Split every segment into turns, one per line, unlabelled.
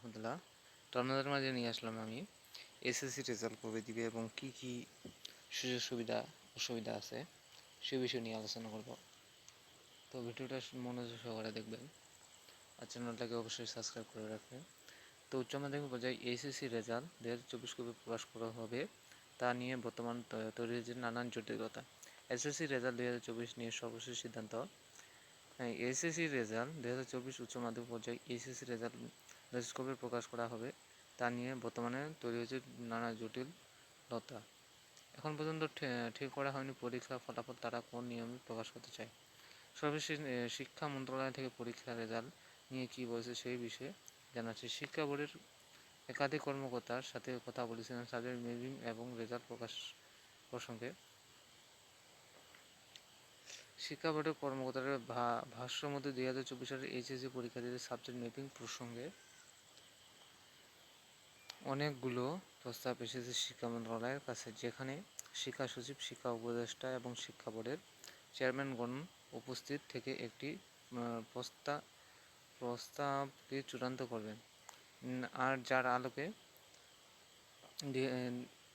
রহমতুল্লাহ তো আপনাদের মাঝে নিয়ে আসলাম আমি এসএসসি রেজাল্ট কবে দিবে এবং কি কি সুযোগ সুবিধা, অসুবিধা আছে সে বিষয় নিয়ে আলোচনা করব। তো ভিডিওটা মনোযোগ সহকারে দেখবেন আর চ্যানেলটাকে অবশ্যই সাবস্ক্রাইব করে রাখবেন। তো উচ্চ মাধ্যমিক পর্যায়ে এসএসসি রেজাল্ট দু হাজার চব্বিশ কবে প্রকাশ করা হবে তা নিয়ে বর্তমান তৈরি হয়েছে নানান জটিলতা। এসএসসি রেজাল্ট দুই হাজার চব্বিশ নিয়ে সর্বশেষ সিদ্ধান্ত। এসএসসি রেজাল্ট দু হাজার চব্বিশ উচ্চ মাধ্যমিক পর্যায়ে এসএসসি রেজাল্ট কবে প্রকাশ করা হবে। তা নিয়ে বর্তমানে তৈরি হয়েছে নানা জটিলতা এখন পর্যন্ত ঠিক করা হয়নি পরীক্ষা ফলাফল তারা কোন নিয়মে প্রকাশ করতে চায়। সর্বশেষ শিক্ষা মন্ত্রণালয় থেকে পরীক্ষার রেজাল্ট নিয়ে কি বলছে সেই বিষয়ে জানাচ্ছি শিক্ষা বোর্ডের একাধিক কর্মকর্তার সাথে কথা বলেছিলেন সাজের মেবিং এবং রেজাল্ট প্রকাশ প্রসঙ্গে। শিক্ষা বোর্ডের কর্মকর্তারা ভা- ভাষ্য মধ্যে দুই হাজার চব্বিশ সালের এইচএসসি পরীক্ষার্থীদের সাবজেক্ট ম্যাপিং প্রসঙ্গে অনেকগুলো প্রস্তাব এসেছে শিক্ষা মন্ত্রণালয়ের কাছে, যেখানে শিক্ষা সচিব, শিক্ষা উপদেষ্টা এবং শিক্ষা বোর্ডের চেয়ারম্যানগণ উপস্থিত থেকে একটি প্রস্তাব প্রস্তাবটি চূড়ান্ত করবেন। আর যার আলোকে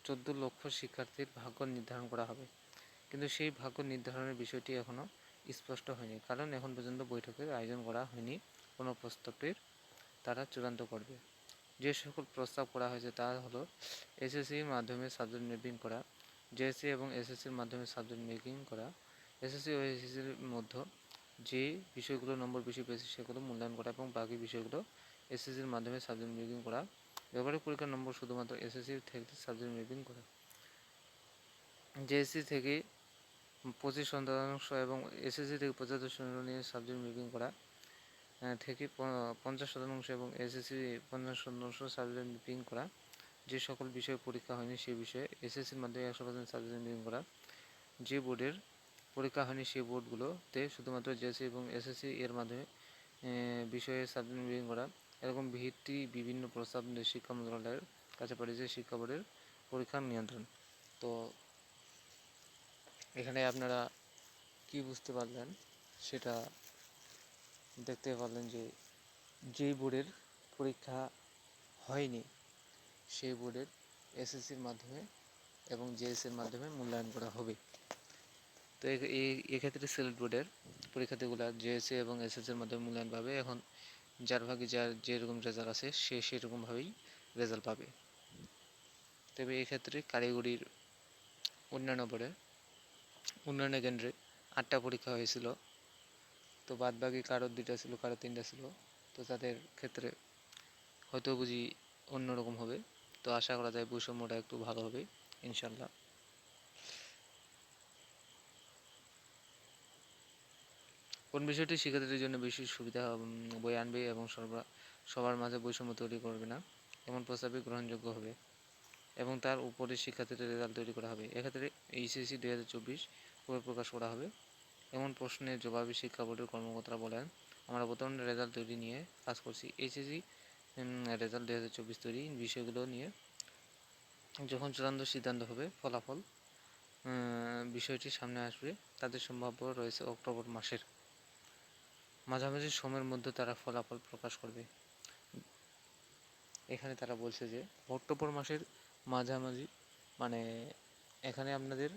চোদ্দ লক্ষ শিক্ষার্থীর ভাগ্য নির্ধারণ করা হবে। কিন্তু সেই ভাগ্য নির্ধারণের বিষয়টি এখনও স্পষ্ট হয়নি, কারণ এখন পর্যন্ত বৈঠকের আয়োজন করা হয়নি। কোনো প্রস্তাবটির তারা চূড়ান্ত করবে। যে সকল প্রস্তাব করা হয়েছে তা হলো এসএসসির মাধ্যমে সাবজেক্ট ম্যাপিং করা জেএসসি এবং এসএসসির মাধ্যমে সাবজেক্ট মেকিং করা এসএসসি ও এসএসসির মধ্যে যে বিষয়গুলো নম্বর বেশি পেয়েছে সেগুলো মূল্যায়ন করা এবং বাকি বিষয়গুলো এসএসসির মাধ্যমে সাবজেক্ট মেকিং করা, ব্যবহারিক পরীক্ষার নম্বর শুধুমাত্র এসএসসি থেকে সাবজেক্ট ম্যাপিং করা। জেএসসি থেকে পঁচিশ শতাংশ এবং এসএসসি থেকে পঁচাত্তর শতাংশ নিয়ে সাবজেক্ট ম্যাপিং করা থেকে পঞ্চাশ শতাংশ এবং এসএসসি পঞ্চাশ শতাংশ সাবজেক্ট ম্যাপিং করা। যে সকল বিষয়ে পরীক্ষা হয়নি সেই বিষয়ে এসএসসির মাধ্যমে একশো পার্সেন্ট সাবজেক্ট ম্যাপিং করা। যে বোর্ডের পরীক্ষা হয়নি সেই বোর্ডগুলোতে শুধুমাত্র জেএসসি এবং এসএসসি এর মাধ্যমে বিষয়ে সাবজেক্ট ম্যাপিং করা। এরকম ভিত্তি বিভিন্ন প্রস্তাব শিক্ষা মন্ত্রণালয়ের কাছে পাঠিয়েছে শিক্ষা বোর্ডের পরীক্ষার নিয়ন্ত্রণ। তো এখানে আপনারা কি বুঝতে পারলেন সেটা দেখতে পারলেন যে, যেই বোর্ডের পরীক্ষা হয়নি, সেই বোর্ডের এসএসসির মাধ্যমে এবং জেএসসির মাধ্যমে মূল্যায়ন করা হবে। তো এই- এক্ষেত্রে সিলেট বোর্ডের পরীক্ষার্থীগুলো জেএসসি এবং এসএসসির মাধ্যমে মূল্যায়ন পাবে। এখন যার ভাগে যার যেরকম রেজাল্ট আছে সে সেরকমভাবেই রেজাল্ট পাবে। তবে এক্ষেত্রে কারিগরির উন্নয়ন বোর্ডে উন্নয়ন কেন্দ্রে আটটা পরীক্ষা হয়েছিল। তো বাদ বাকি কারোর দুইটা ছিল কারোর তিনটা ছিল। তো তাদের ক্ষেত্রে হয়তো বুঝি অন্যরকম হবে। তো আশা করা যায় বৈষম্যটা একটু ভালো হবে, ইনশাল্লাহ। কোন বিষয়টি শিক্ষার্থীদের জন্য বেশি সুবিধা বয়ে আনবে এবং সর্বা- সবার মাঝে বৈষম্য তৈরি করবে না? এমন প্রস্তাবই গ্রহণযোগ্য হবে এবং তার উপরে শিক্ষার্থীদের রেজাল্ট তৈরি করা হবে। এক্ষেত্রে এইচএসসি দুই হাজার চব্বিশ প্রকাশ করা হবে। এমন প্রশ্নের জবাবে শিক্ষা বোর্ডের কর্মকর্তারা বলেন, আমরা বর্তমানে রেজাল্ট তৈরি নিয়ে কাজ করছি। এইচএসসি রেজাল্ট দুই হাজার চব্বিশ তৈরি বিষয়গুলো নিয়ে। যখন চূড়ান্ত সিদ্ধান্ত হবে, ফলাফল বিষয়টি সামনে আসবে। তাদের সম্ভাব্য রয়েছে অক্টোবর মাসের। মাঝামাঝি সময়ের মধ্যে তারা ফলাফল প্রকাশ করবে। এখানে তারা বলছে যে, অক্টোবর মাসের মাঝামাঝি মানে এখানে আপনাদের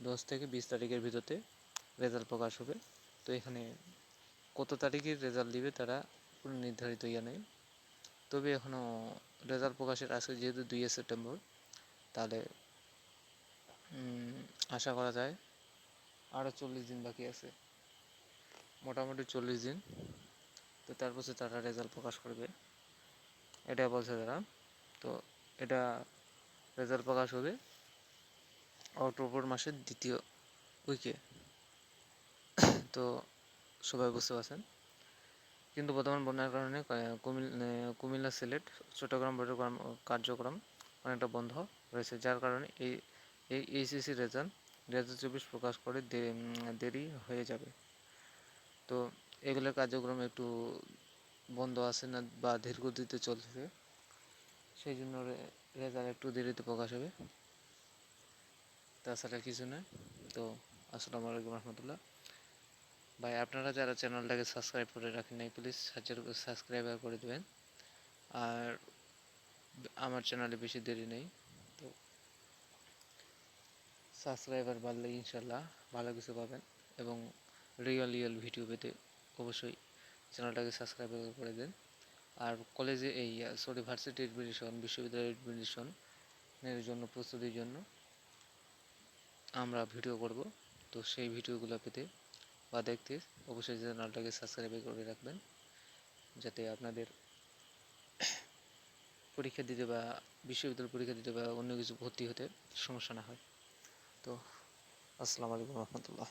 দশ থেকে বিশ তারিখের ভিতরে রেজাল্ট প্রকাশ হবে। তো এখানে কত তারিখে রেজাল্ট দিবে তারা নির্ধারিত ইয়ে নেই। তবে এখনও রেজাল্ট প্রকাশের আজকে যেহেতু দুই সেপ্টেম্বর, তাহলে আশা করা যায় আরও চল্লিশ দিন বাকি আছে। মোটামুটি চল্লিশ দিন। তো তারপর তারা রেজাল্ট প্রকাশ করবে। এটা বলছে তারা। তো এটা রেজাল্ট প্রকাশ হবে অক্টোবর মাসের দ্বিতীয় উইকে। তো সবাই বুঝতে পারছেন। কিন্তু বর্তমান বন্যার কারণে কুমিল্লা সিলেট, চট্টগ্রাম বোর্ডের কার্যক্রম অনেকটা বন্ধ রয়েছে। যার কারণে এই এই এইচএসসি রেজাল্ট দু হাজার চব্বিশ প্রকাশ করে দেরি হয়ে যাবে। তো এগুলোর কার্যক্রম একটু বন্ধ আছে না বা ধীর গতিতে চলছে সেই জন্য রেজাল্ট একটু দেরিতে প্রকাশ হবে। তাছাড়া কিছু নয়। তো আসসালামু আলাইকুম রহমতুল্লাহ। ভাই, আপনারা যারা চ্যানেলটাকে সাবস্ক্রাইব করে রাখেন নাই প্লিজ সাবস্ক্রাইবার করে দেবেন। আর আমার চ্যানেলে বেশি দেরি নেই, তো সাবস্ক্রাইবার বাড়লে ইনশাল্লাহ ভালো কিছু পাবেন এবং রিয়েল রিয়েল ভিডিও পেতে অবশ্যই চ্যানেলটাকে সাবস্ক্রাইব করে দেন। আর কলেজে এই সরি ভার্সিটি এডমিশন বিশ্ববিদ্যালয়ের এডমিশন এর জন্য, প্রস্তুতির জন্য আমরা ভিডিও করব, তো সেই ভিডিওগুলো পেতে বা দেখতে অবশ্যই চ্যানেলটাকে সাবস্ক্রাইব করে রাখবেন, যাতে আপনাদের পরীক্ষা দিতে বা বিশ্ববিদ্যালয় পরীক্ষা দিতে বা অন্য কিছু ভর্তি হতে সমস্যা না হয়। তো, আসসালামু আলাইকুম রহমতুল্লাহ।